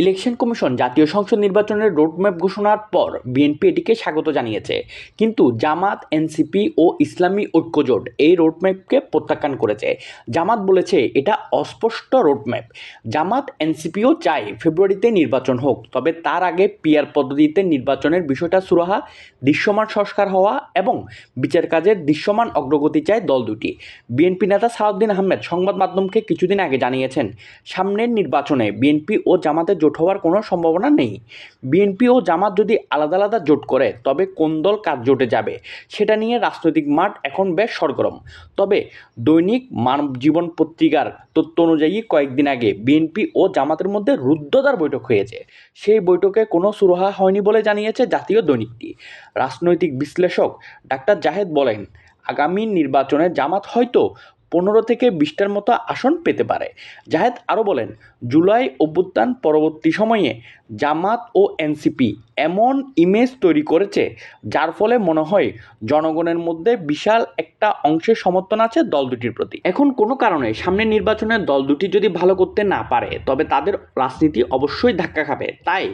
Election commission জাতীয় সংসদ নির্বাচনের রোডম্যাপ ঘোষণার পর বিএনপি এটিকে স্বাগত জানিয়েছে। কিন্তু জামাত, এনসিপি ও ইসলামী ঐক্যজোট এই রোডম্যাপকে প্রত্যাখ্যান করেছে। জামাত বলেছে, এটা অস্পষ্ট রোডম্যাপ। জামাত, এনসিপিও চায় ফেব্রুয়ারিতে নির্বাচন হোক, তবে তার আগে পিয়ার পদ্ধতিতে নির্বাচনের বিষয়টা সুরাহা, দৃশ্যমান সংস্কার হওয়া এবং বিচার কাজের দৃশ্যমান অগ্রগতি চায় দল দুটি। বিএনপি নেতা সাউদ্দিন আহমেদ সংবাদ মাধ্যমকে কিছুদিন আগে জানিয়েছেন, সামনের নির্বাচনে বিএনপি ও জামাতের জোট হওয়ার কোনো সম্ভাবনা নেই। বিএনপি ও জামাত যদি আলাদা আলাদা জোট করে, তবে কোন দল কার জোটে যাবে সেটা নিয়ে রাজনৈতিক মাঠ এখন বেশ সরগরম। তবে দৈনিক মানব জীবন পত্রিকার তথ্য অনুযায়ী কয়েকদিন আগে বিএনপি ও জামাতের মধ্যে রুদ্ধদ্বার বৈঠক হয়েছে। সেই বৈঠকে কোনো সুরাহা হয়নি বলে জানিয়েছে জাতীয় দৈনিকটি। রাজনৈতিক বিশ্লেষক ডাক্তার জাহেদ বলেন, আগামী নির্বাচনে জামাত হয়তো পনেরো থেকে বিশটার মতো আসন পেতে পারে। জাহেদ আরও বলেন, জুলাই অভ্যুত্থান পরবর্তী সময়ে জামাত ও এনসিপি এমন ইমেজ তৈরি করেছে, যার ফলে মনে হয় জনগণের মধ্যে বিশাল একটা অংশের সমর্থন আছে দল দুটির প্রতি। এখন কোনো কারণে সামনের নির্বাচনে দল দুটি যদি ভালো করতে না পারে, তবে তাদের রাজনীতি অবশ্যই ধাক্কা খাবে। তাই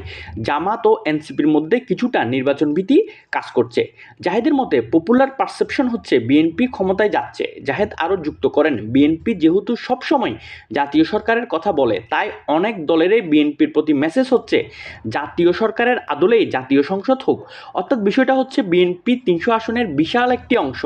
জামাত ও এনসিপির মধ্যে কিছুটা নির্বাচন ভীতি কাজ করছে। জাহেদের মতে পপুলার পারসেপশন হচ্ছে বিএনপি ক্ষমতায় যাচ্ছে। জাহেদ আরও যুক্ত করেন, বিএনপি যেহেতু সবসময় জাতীয় সরকারের কথা বলে, তাই অনেক দলেরই বিএনপির প্রতি মেসেজ হচ্ছে, জাতীয় সরকারের আদলেই জাতীয় সংসদ হোক। অর্থাৎ বিষয়টা হচ্ছে বিএনপি তিনশো আসনের বিশাল একটি অংশ,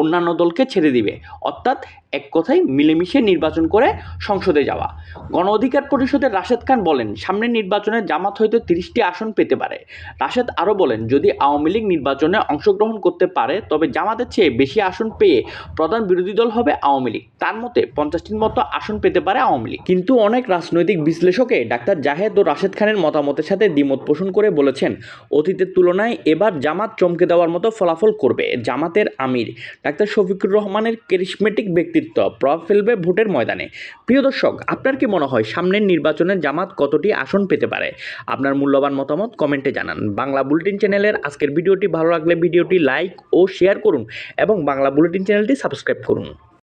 অন্যান্য দলকে ছেড়ে দিবে। অর্থাৎ এক কথায় মিলেমিশে নির্বাচন করে সংসদে যাওয়া। গণ অধিকার পরিষদের রাশেদ খান বলেন, সামনের নির্বাচনে জামাত হয়তো তিরিশটি আসন পেতে পারে। রাশেদ আরও বলেন, যদি আওয়ামী লীগ নির্বাচনে অংশগ্রহণ করতে পারে, তবে জামাতের চেয়ে বেশি আসন পেয়ে প্রধান বিরোধী দল হবে আওয়ামী লীগ। তার মতে পঞ্চাশটির মতো আসন পেতে পারে আওয়ামী লীগ। কিন্তু অনেক রাজনৈতিক বিশ্লেষকে ডাক্তার জাহেদ ও রাশেদ খানের মতামতের সাথে দ্বিমত পোষণ করে বলেছেন, অতীতের তুলনায় এবার জামাত চমকে দেওয়ার মতো ফলাফল করবে জামাতের আমির। ডাক্তার শফিকুর রহমানের ক্যারিসমেটিক ব্যক্তিত্ব, প্রভাব ফেলবে ভোটের ময়দানে। প্রিয় দর্শক, আপনার কি মনে হয় সামনের নির্বাচনে জামাত কতটি আসন পেতে পারে? আপনার মূল্যবান মতামত কমেন্টে জানান। বাংলা বুলেটিন চ্যানেলের আজকের ভিডিওটি ভালো লাগলে ভিডিওটি লাইক ও শেয়ার করুন এবং বাংলা বুলেটিন চ্যানেলটি সাবস্ক্রাইব করুন।